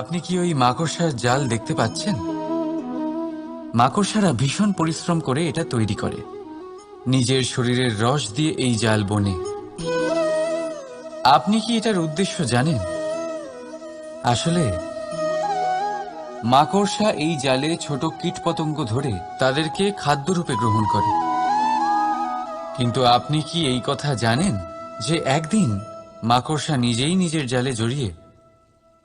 আপনি কি ওই মাকড়সার জাল দেখতে পাচ্ছেন? মাকড়সারা ভীষণ পরিশ্রম করে এটা তৈরি করে। নিজের শরীরের রস দিয়ে এই জাল বনে। আপনি কি এটার উদ্দেশ্য জানেন? আসলে, মাকড়সা এই জালে ছোট কীটপতঙ্গ ধরে তাদেরকে খাদ্যরূপে গ্রহণ করে। কিন্তু আপনি কি এই কথা জানেন যে একদিন মাকড়সা নিজেই নিজের জালে জড়িয়ে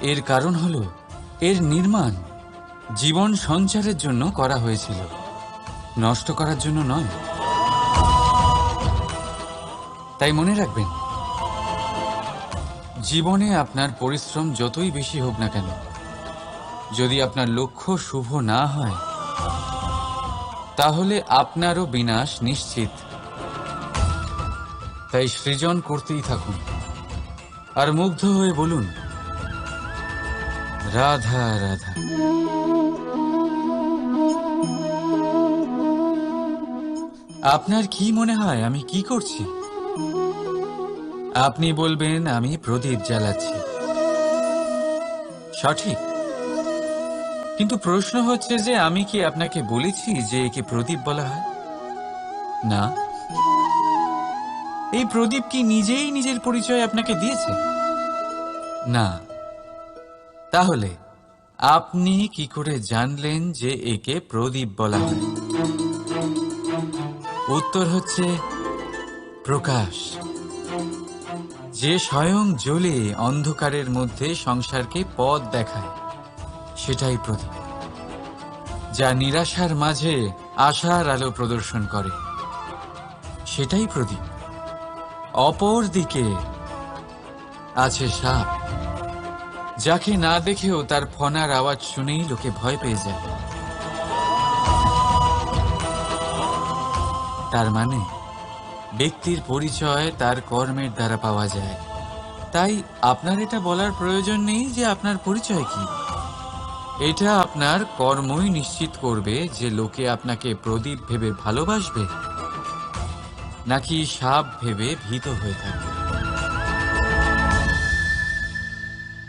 এর কারণ হল, এর নির্মাণ জীবন সঞ্চারের জন্য করা হয়েছিল। নষ্ট করার জন্য নয়। তাই মনে রাখবেন, জীবনে আপনার পরিশ্রম যতই বেশি হোক না কেন, যদি আপনার লক্ষ্য শুভ না হয়, তাহলে আপনারও বিনাশ নিশ্চিত। তাই সৃজন করতেই থাকুন। আর মুগ্ধ হয়ে বলুন রাধা রাধা। আপনার কি মনে হয়, আমি কি করছি? আপনি বলবেন, আমি প্রদীপ জ্বালাচ্ছি। সঠিক। কিন্তু প্রশ্ন হচ্ছে যে, আমি কি আপনাকে বলেছি যে, একে প্রদীপ বলা হয়? না। এই প্রদীপ কি নিজেই নিজের পরিচয় আপনাকে দিয়েছে? না। তাহলে, আপনি কি করে জানলেন যে একে প্রদীপ বলা হয়? উত্তর হচ্ছে, প্রকাশ। যে স্বয়ং জ্বলে অন্ধকারের মধ্যে সংসারকে পথ দেখায়, সেটাই প্রদীপ, যা নিরাশার মাঝে আশার আলো প্রদর্শন করে। সেটাই প্রদীপ। অপর দিকে আছে সাপ। যাকে না দেখেও তার ফনার আওয়াজ শুনেই লোকে ভয় পেয়ে যায়। তার মানে ব্যক্তির পরিচয় তার কর্মের দ্বারা পাওয়া যায়। তাই আপনার এটা বলার প্রয়োজন নেই যে আপনার পরিচয় কি। এটা আপনার কর্মই নিশ্চিত করবে যে লোকে আপনাকে প্রদীপ ভেবে ভালোবাসবে, নাকি সাপ ভেবে ভীত হয়ে থাকবে।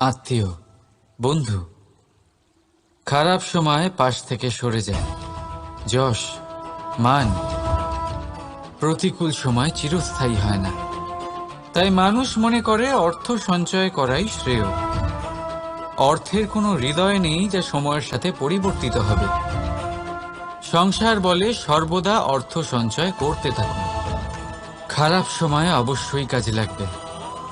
আত্মীয়, বন্ধু। খারাপ সময় পাশ থেকে সরে যায়। যশ, মান। প্রতিকূল সময় চিরস্থায়ী হয় না। তাই মানুষ মনে করে অর্থ সঞ্চয় করাই শ্রেয়। অর্থের কোনো হৃদয় নেই যা সময়ের সাথে পরিবর্তিত হবে। সংসার বলে সর্বদা অর্থ সঞ্চয় করতে থাকুন। খারাপ সময় অবশ্যই কাজে লাগবে।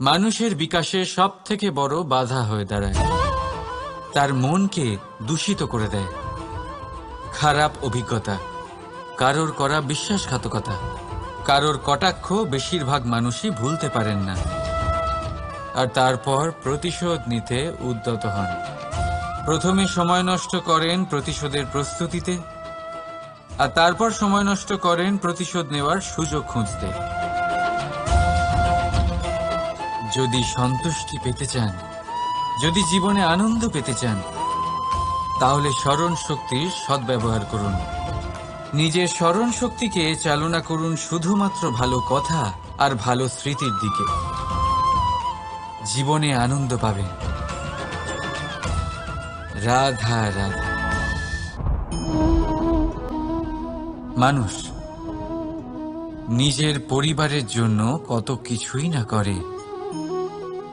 মানুষের বিকাশে সব থেকে বড় বাধা হয়ে দাঁড়ায়। তার মনকে দূষিত করে দেয়। খারাপ অভিজ্ঞতা। কারোর করা বিশ্বাসঘাতকতা। কারোর কটাক্ষ বেশিরভাগ মানুষই ভুলতে পারেন না। আর তারপর প্রতিশোধ নিতে উদ্যত হন। প্রথমে সময় নষ্ট করেন প্রতিশোধের প্রস্তুতিতে। আর তারপর সময় নষ্ট করেন প্রতিশোধ নেওয়ার সুযোগ খুঁজতে। যদি সন্তুষ্টি পেতে চান, যদি জীবনে আনন্দ পেতে চান, তাহলে স্মরণ শক্তির সদ্ব্যবহার করুন। নিজের স্মরণ শক্তিকে চালনা করুন শুধুমাত্র ভালো কথা আর ভালো স্মৃতির দিকে। জীবনে আনন্দ পাবেন। রাধা রাধা। মানুষ নিজের পরিবারের জন্য কত কিছুই না করে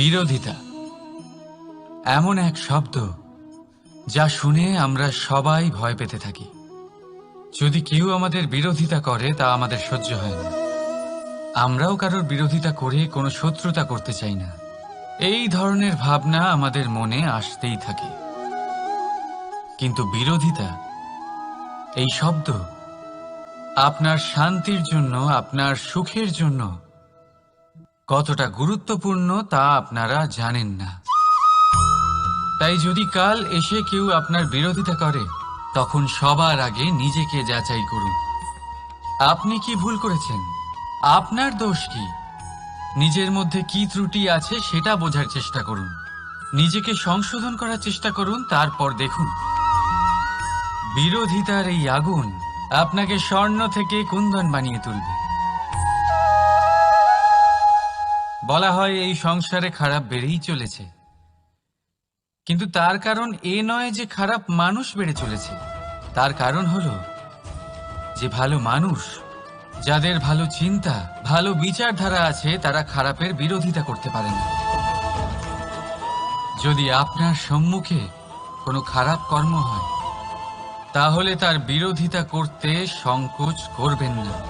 বিরোধিতা। এমন এক শব্দ যা শুনে আমরা সবাই ভয় পেতে থাকি। যদি কেউ আমাদের বিরোধিতা করে, তা আমাদের সহ্য হয় না। আমরাও কারোর বিরোধিতা করে কোনো শত্রুতা করতে চাই না। এই ধরনের ভাবনা আমাদের মনে আসতেই থাকে। কিন্তু বিরোধিতা, এই শব্দ আপনার শান্তির জন্য, আপনার সুখের জন্য কতটা গুরুত্বপূর্ণ তা আপনারা জানেন না। তাই যদি কাল এসে কেউ আপনার বিরোধিতা করে, তখন সবার আগে নিজেকে যাচাই করুন। আপনি কি ভুল করেছেন? আপনার দোষ কি? নিজের মধ্যে কি ত্রুটি আছে সেটা বোঝার চেষ্টা করুন। নিজেকে সংশোধন করার চেষ্টা করুন, তারপর দেখুন। বিরোধিতার এই আগুন আপনাকে স্বর্ণ থেকে কুন্দন বানিয়ে তুলবে। বলা হয় এই সংসারে খারাপ বেড়েই চলেছে। কিন্তু তার কারণ এ নয় যে খারাপ মানুষ বেড়ে চলেছে। তার কারণ হলো যে ভালো মানুষ, যাদের ভালো চিন্তা, ভালো বিচারধারা আছে, তারা খারাপের বিরোধিতা করতে পারে না। যদি আপনার সম্মুখে কোনো খারাপ কর্ম হয়, তাহলে তার বিরোধিতা করতে সংকোচ করবেন না।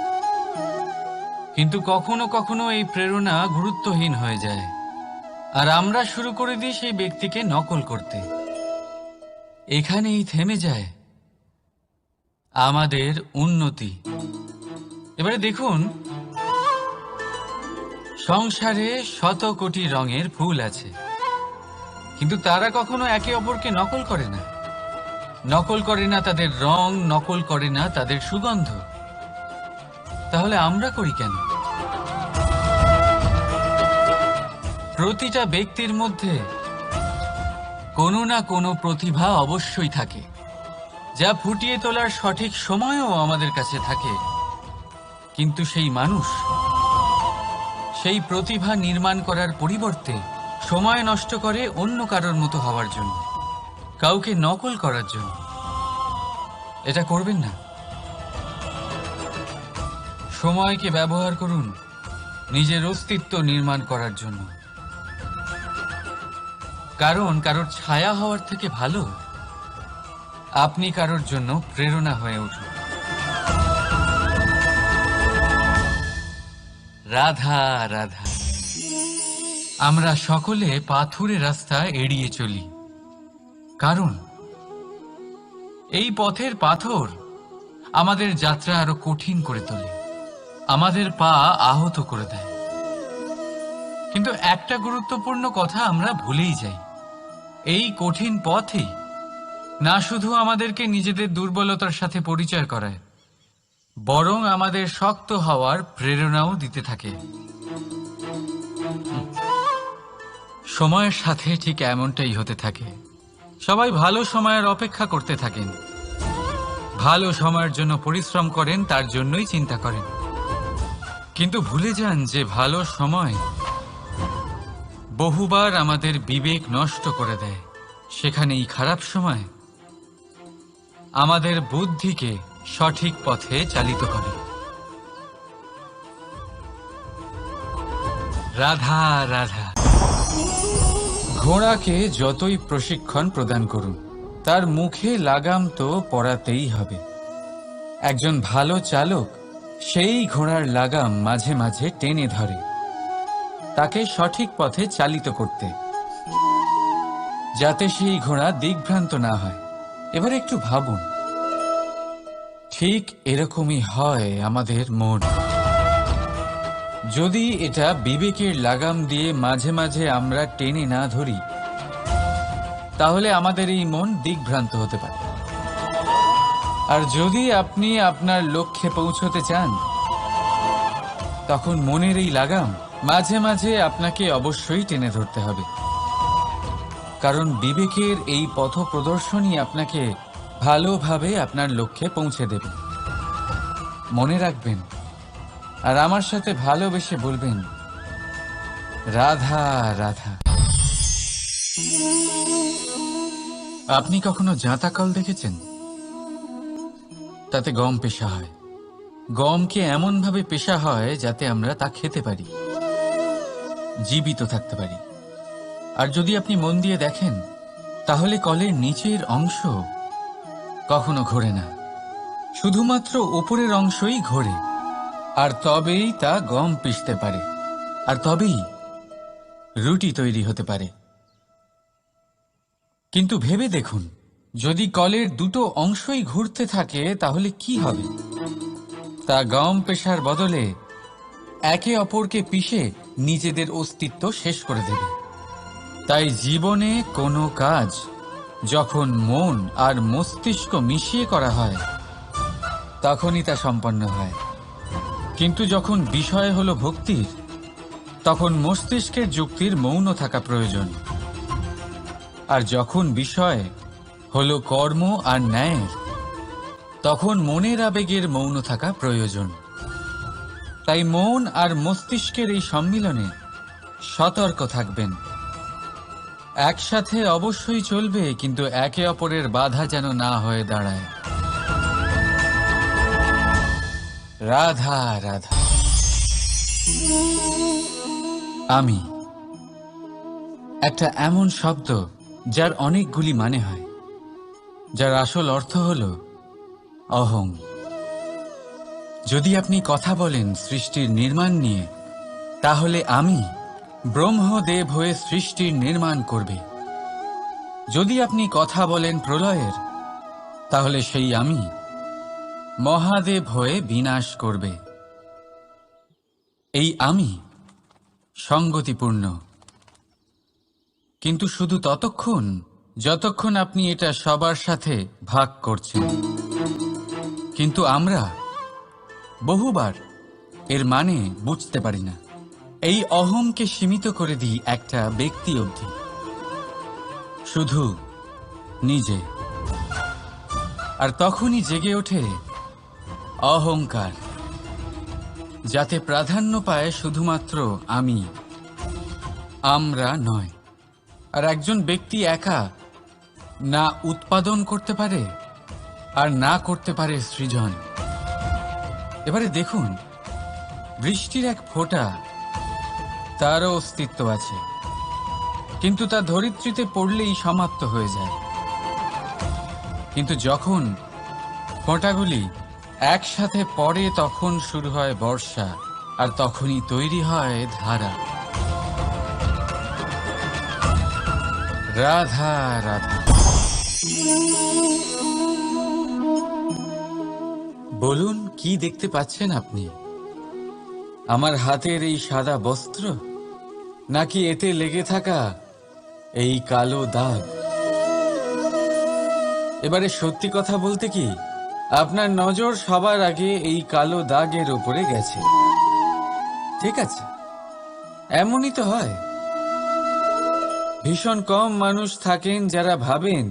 কিন্তু কখনো কখনো এই প্রেরণা গুরুত্বহীন হয়ে যায়। আর আমরা শুরু করে দিই সেই ব্যক্তিকে নকল করতে। এখানেই থেমে যায় আমাদের উন্নতি। এবারে দেখুন, সংসারে শত কোটি রঙের ফুল আছে, কিন্তু তারা কখনো একে অপরকে নকল করে না। নকল করে না তাদের রং, নকল করে না তাদের সুগন্ধ। তাহলে আমরা করি কেন? প্রতিটা ব্যক্তির মধ্যে কোনো না কোনো প্রতিভা অবশ্যই থাকে, যা ফুটিয়ে তোলার সঠিক সময়ও আমাদের কাছে থাকে। কিন্তু সেই মানুষ সেই প্রতিভা নির্মাণ করার পরিবর্তে সময় নষ্ট করে অন্য কারোর মতো হওয়ার জন্য, কাউকে নকল করার জন্য। এটা করবেন না। সময়কে ব্যবহার করুন নিজের অস্তিত্ব নির্মাণ করার জন্য। কারণ কারোর ছায়া হওয়ার থেকে ভালো, আপনি কারোর জন্য প্রেরণা হয়ে উঠুন। রাধা রাধা। আমরা সকলে পাথুরে রাস্তা এড়িয়ে চলি। কারণ এই পথের পাথর আমাদের যাত্রা আরও কঠিন করে তোলে। আমাদের পা আহত করে দেয়। কিন্তু একটা গুরুত্বপূর্ণ কথা আমরা ভুলেই যাই। এই কঠিন পথই না শুধু আমাদেরকে নিজেদের দুর্বলতার সাথে পরিচয় করায়, বরং আমাদের শক্ত হওয়ার প্রেরণাও দিতে থাকে। সময়ের সাথে ঠিক এমনটাই হতে থাকে। সবাই ভালো সময়ের অপেক্ষা করতে থাকেন। ভালো সময়ের জন্য পরিশ্রম করেন, তার জন্যই চিন্তা করেন। কিন্তু ভুলে যান যে ভালো সময় বহুবার আমাদের বিবেক নষ্ট করে দেয়। সেখানেই খারাপ সময় আমাদের বুদ্ধিকে সঠিক পথে চালিত করে। রাধা রাধা। ঘোড়াকে যতই প্রশিক্ষণ প্রদান করুন, তার মুখে লাগাম তো পরাতেই হবে। একজন ভালো চালক সেই ঘোড়ার লাগাম মাঝে মাঝে টেনে ধরে। তাকে সঠিক পথে চালিত করতে। যাতে সেই ঘোড়া দিগ্ভ্রান্ত না হয়। এবার একটু ভাবুন। ঠিক এরকমই হয় আমাদের মন। যদি এটা বিবেকের লাগাম দিয়ে মাঝে মাঝে আমরা টেনে না ধরি, তাহলে আমাদের এই মন দিগ্ভ্রান্ত হতে পারে। আর যদি আপনি আপনার লক্ষ্যে পৌঁছতে চান, তখন মনের এই লাগাম মাঝে মাঝে আপনাকে অবশ্যই টেনে ধরতে হবে। কারণ বিবেকের এই পথ প্রদর্শনই আপনাকে ভালোভাবে আপনার লক্ষ্যে পৌঁছে দেবে। মনে রাখবেন আর আমার সাথে ভালোবেসে বলবেন, রাধা রাধা। আপনি কখনো জাঁতাকল দেখেছেন? তাতে গম পেশা হয়। গমকে এমনভাবে পেশা হয় যাতে আমরা তা খেতে পারি। জীবিত থাকতে পারি। আর যদি আপনি মন দিয়ে দেখেন, তাহলে কলের নিচের অংশ কখনো ঘোরে না। শুধুমাত্র উপরের অংশই ঘোরে। আর তবেই তা গম পিষতে পারে। আর তবেই রুটি তৈরি হতে পারে। কিন্তু ভেবে দেখুন যদি কলের দুটো অংশই ঘুরতে থাকে, তাহলে কি হবে? তা গম পেশার বদলে একে অপরকে পিষে নিজেদের অস্তিত্ব শেষ করে দেবে। তাই জীবনে কোনো কাজ, যখন মন আর মস্তিষ্ক মিশিয়ে করা হয়, তখনই তা সম্পন্ন হয়। কিন্তু যখন বিষয় হলো ভক্তির, তখন মস্তিষ্কের যুক্তির মৌন থাকা প্রয়োজন। আর যখন বিষয় হলো কর্ম আর ন্যায়ের। তখন মনের আবেগের মৌন থাকা প্রয়োজন। তাই মন আর মস্তিষ্কের এই সম্মিলনে সতর্ক থাকবেন। একসাথে অবশ্যই চলবে, কিন্তু একে অপরের বাধা যেন না হয়ে দাঁড়ায়। রাধা রাধা। আমি। একটা এমন শব্দ, যার অনেকগুলি মানে হয়। যার আসল অর্থ হল অহং। যদি আপনি কথা বলেন সৃষ্টির নির্মাণ নিয়ে, তাহলে আমি ব্রহ্মদেব হয়ে সৃষ্টির নির্মাণ করবে। যদি আপনি কথা বলেন প্রলয়ের, তাহলে সেই আমি মহাদেব হয়ে বিনাশ করবে। এই আমি সঙ্গতিপূর্ণ। কিন্তু শুধু ততক্ষণ যতক্ষণ আপনি এটা সবার সাথে ভাগ করছেন। কিন্তু আমরা বহুবার এর মানে বুঝতে পারি না। এই অহমকে সীমিত করে দিই একটা ব্যক্তি অবধি। শুধু নিজে। আর তখনই জেগে ওঠে অহংকার, যাতে প্রাধান্য পায় শুধুমাত্র আমি, আমরা নয়। আর একজন ব্যক্তি একা না উৎপাদন করতে পারে আর না করতে পারে সৃজন। এবারে দেখুন, বৃষ্টির এক ফোঁটা তারও অস্তিত্ব আছে। কিন্তু তা ধরিত্রীতে পড়লেই সমাপ্ত হয়ে যায়। কিন্তু যখন ফোঁটাগুলি একসাথে পড়ে, তখন শুরু হয় বর্ষা, আর তখনই তৈরি হয় ধারা। রাধা রাধা। বলুন, কি দেখতে পাচ্ছেন আপনি? আমার হাতের এই সাদা বস্ত্র? নাকি এতে লেগে থাকা এই কালো দাগ? এবারে সত্যি কথা বলতে কি, আপনার নজর সবার আগে এই কালো দাগের ওপরে গেছে। ঠিক আছে, এমনই তো হয়। ভীষণ কম মানুষ থাকেন যারা ভাবেন,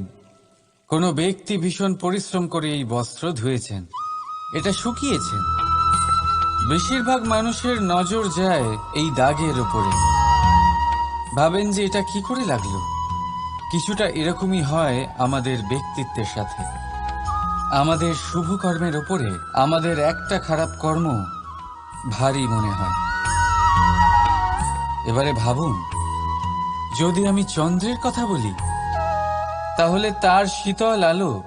কোনো ব্যক্তি ভীষণ পরিশ্রম করে এই বস্ত্র ধুয়েছেন। এটা শুকিয়েছেন বেশিরভাগ মানুষের নজর যায় এই দাগের উপরে। ভাবেন যে এটা কি করে লাগল? কিছুটা এরকমই হয় আমাদের ব্যক্তিত্বের সাথে। আমাদের শুভ কর্মের ওপরে আমাদের একটা খারাপ কর্ম ভারী মনে হয়। এবারে ভাবুন, যদি আমি চন্দ্রের কথা বলি, তাহলে তার শীতল আলো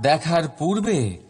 দেখার পূর্বে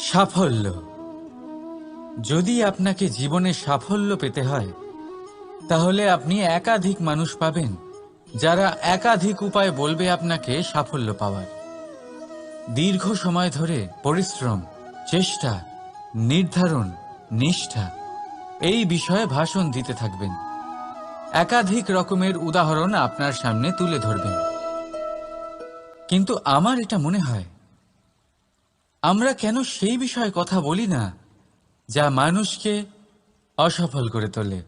সাফল্য। যদি আপনাকে জীবনে সাফল্য পেতে হয়, তাহলে আপনি একাধিক মানুষ পাবেন, যারা একাধিক উপায় বলবে আপনাকে সাফল্য পাওয়ার। দীর্ঘ সময় ধরে পরিশ্রম, চেষ্টা, নির্ধারণ, নিষ্ঠা, এই বিষয়ে ভাষণ দিতে থাকবেন। একাধিক রকমের উদাহরণ আপনার সামনে তুলে ধরবেন। কিন্তু আমার এটা মনে হয়। আমরা কেন সেই বিষয়ে কথা বলি না যা মানুষকে অসফল করে তোলে?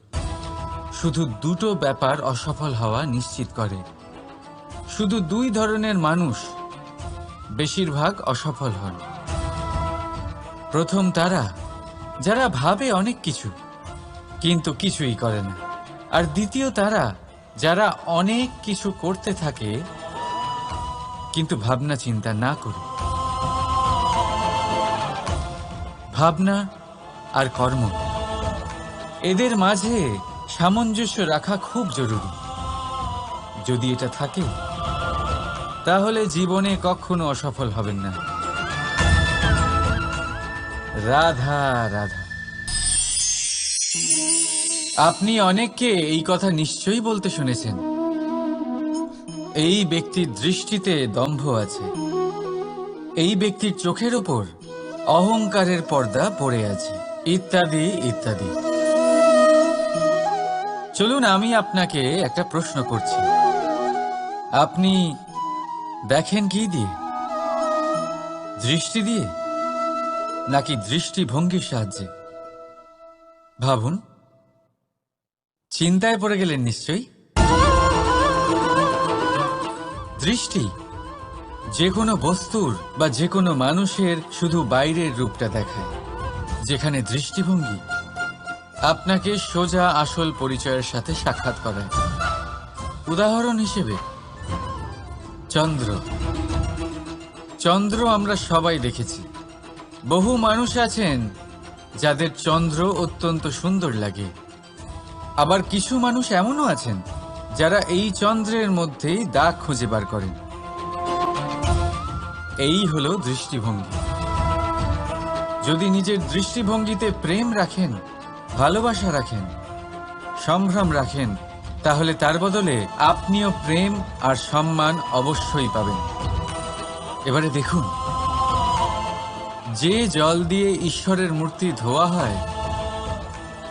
শুধু দুটো ব্যাপার অসফল হওয়া নিশ্চিত করে। শুধু দুই ধরনের মানুষ বেশিরভাগ অসফল হন। প্রথম তারা, যারা ভাবে অনেক কিছু, কিন্তু কিছুই করে না। আর দ্বিতীয় তারা, যারা অনেক কিছু করতে থাকে কিন্তু ভাবনা চিন্তা না করে। ভাবনা আর কর্ম এদের মাঝে সামঞ্জস্য রাখা খুব জরুরি। যদি এটা থাকে, তাহলে জীবনে কখনো অসফল হবেন না। রাধা রাধা। আপনি অনেককে এই কথা নিশ্চয়ই বলতে শুনেছেন। এই ব্যক্তির দৃষ্টিতে দম্ভ আছে। এই ব্যক্তির চোখের ওপর অহংকারের পর্দা পড়ে আছে। ইত্যাদি ইত্যাদি। চলুন, আমি আপনাকে একটা প্রশ্ন করছি। আপনি দেখেন কি দিয়ে? দৃষ্টি দিয়ে? নাকি দৃষ্টিভঙ্গির সাহায্যে? ভাবুন। চিন্তায় পড়ে গেলেন নিশ্চয়ই? দৃষ্টি? যে কোনো বস্তুর বা যে কোনো মানুষের শুধু বাইরের রূপটা দেখায়, যেখানে দৃষ্টিভঙ্গি আপনাকে সোজা আসল পরিচয়ের সাথে সাক্ষাৎ করায়। উদাহরণ হিসেবে, চন্দ্র। চন্দ্র আমরা সবাই দেখেছি। বহু মানুষ আছেন যাদের চন্দ্র অত্যন্ত সুন্দর লাগে। আবার কিছু মানুষ এমনও আছেন যারা এই চন্দ্রের মধ্যেই দাগ খুঁজে বার করেন। এই হলো দৃষ্টিভঙ্গি। যদি নিজের দৃষ্টিভঙ্গিতে প্রেম রাখেন, ভালোবাসা রাখেন, সম্ভ্রম রাখেন, তাহলে তার বদলে আপনিও প্রেম আর সম্মান অবশ্যই পাবেন। এবারে দেখুন, যে জল দিয়ে ঈশ্বরের মূর্তি ধোয়া হয়,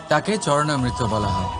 তাকে চরণামৃত বলা হয়।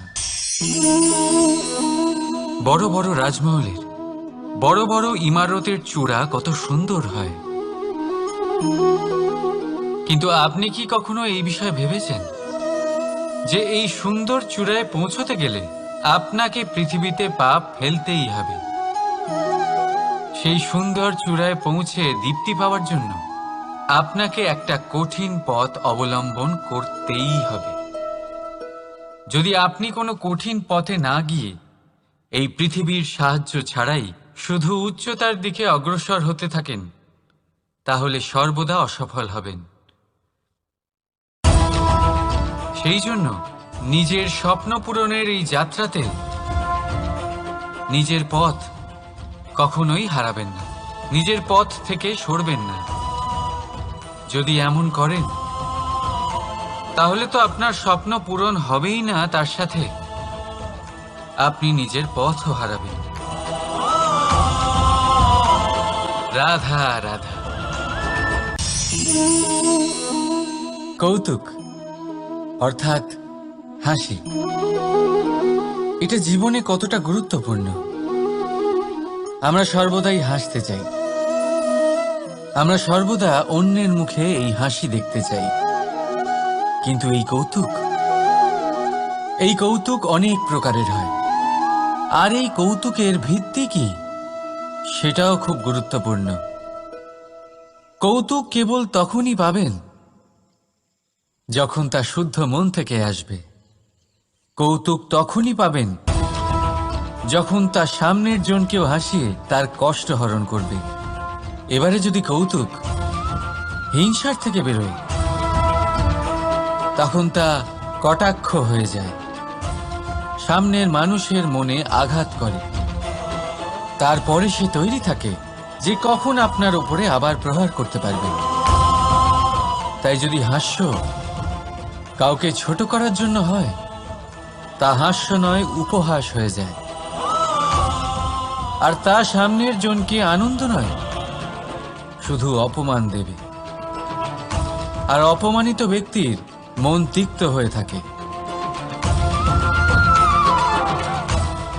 বড় বড় রাজমহলের, বড় বড় ইমারতের চূড়া কত সুন্দর হয়। কিন্তু আপনি কি কখনো এই বিষয়ে ভেবেছেন? যে এই সুন্দর চূড়ায় পৌঁছতে গেলে আপনাকে পৃথিবীতে পাপ ফেলতেই হবে। সেই সুন্দর চূড়ায় পৌঁছে দীপ্তি পাওয়ার জন্য আপনাকে একটা কঠিন পথ অবলম্বন করতেই হবে। যদি আপনি কোনো কঠিন পথে না গিয়ে এই পৃথিবীর সাহায্য ছাড়াই শুধু উচ্চতার দিকে অগ্রসর হতে থাকেন, তাহলে সর্বদা অসফল হবেন। সেই জন্য নিজের স্বপ্ন পূরণের এই যাত্রাতে নিজের পথ কখনোই হারাবেন না, নিজের পথ থেকে সরবেন না। যদি এমন করেন তাহলে তো আপনার স্বপ্ন পূরণ হবেই না তার সাথে। আপনি নিজের পথও হারাবেন। রাধা রাধা। কৌতুক, অর্থাৎ হাসি। এটা জীবনে কতটা গুরুত্বপূর্ণ? আমরা সর্বদাই হাসতে চাই। আমরা সর্বদা অন্যের মুখে এই হাসি দেখতে চাই। কিন্তু এই কৌতুক? এই কৌতুক অনেক প্রকারের হয়। আর এই কৌতুকের ভিত্তি কি? সেটাও খুব গুরুত্বপূর্ণ। কৌতুক কেবল তখনই পাবেন যখন তা শুদ্ধ মন থেকে আসবে। কৌতুক তখনই পাবেন যখন তা সামনের জনকেও হাসিয়ে তার কষ্ট হরণ করবে। এবারে যদি কৌতুক হিংসার থেকে বেরোয় তখন তা কটাক্ষ হয়ে যায়। সামনের মানুষের মনে আঘাত করে। তারপরে সে তৈরি থাকে যে কখন আপনার উপরে আবার প্রহার করতে পারবে। তাই যদি হাস্য কাউকে ছোট করার জন্য হয়, তা হাস্য নয়, উপহাস হয়ে যায়। আর তা সামনের জনকে আনন্দ নয়, শুধু অপমান দেবে। আর অপমানিত ব্যক্তির মন তিক্ত হয়ে থাকে।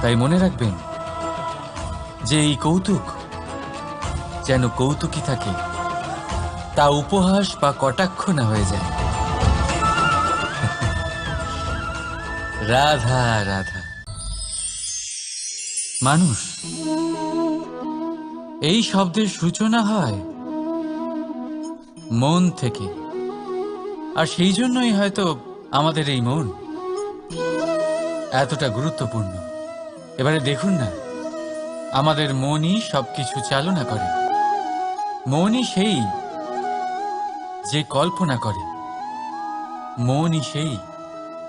তাই মনে রাখবেন, যে এই কৌতুক যেন কৌতুকই থাকে, তা উপহাস বা কটাক্ষ না হয়ে যায়। রাধা রাধা। মানুষ, এই শব্দের সূচনা হয় মন থেকে। আর সেই জন্যই হয়তো আমাদের এই মন এতটা গুরুত্বপূর্ণ। এবারে দেখুন না, আমাদের মনই সবকিছু চালনা করে। মনই সেই যে কল্পনা করে। মনই সেই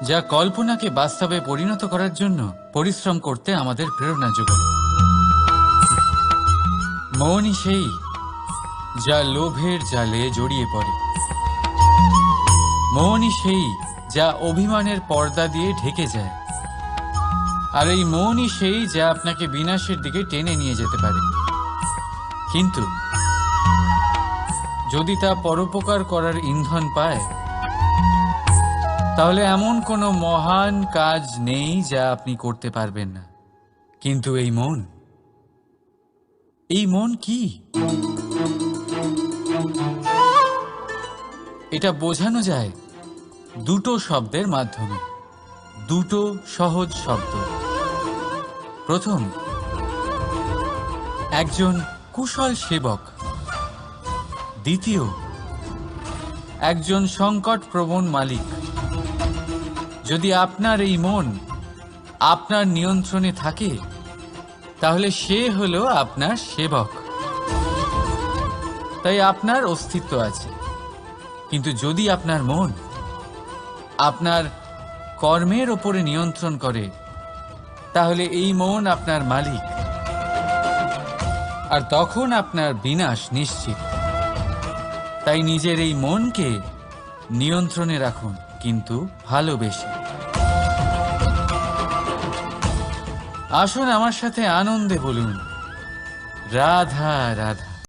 যা কল্পনাকে বাস্তবে পরিণত করার জন্য পরিশ্রম করতে আমাদের প্রেরণা যোগায়। মনই সেই যা লোভের জালে জড়িয়ে পড়ে। মনই সেই যা অভিমানের পর্দা দিয়ে ঢেকে যায়। আর এই মনই সেই যা আপনাকে বিনাশের দিকে টেনে নিয়ে যেতে পারে। কিন্তু যদি তা পরোপকার করার ইন্ধন পায়, তাহলে এমন কোনো মহান কাজ নেই যা আপনি করতে পারবেন না। কিন্তু এই মন এই মন কি? এটা বোঝানো যায় দুটো শব্দের মাধ্যমে। দুটো সহজ শব্দ। প্রথম, একজন কুশল সেবক। দ্বিতীয়, একজন সংকট প্রবণ মালিক। যদি আপনার এই মন আপনার নিয়ন্ত্রণে থাকে, তাহলে সে হলো আপনার সেবক। তাই আপনার অস্তিত্ব আছে। কিন্তু যদি আপনার মন আপনার কর্মের ওপরে নিয়ন্ত্রণ করে, তাহলে এই মন আপনার মালিক। আর তখন আপনার বিনাশ নিশ্চিত। তাই নিজের এই মনকে নিয়ন্ত্রণে রাখুন, কিন্তু ভালোবেসে। আসুন আমার সাথে আনন্দে বলুন, রাধা রাধা।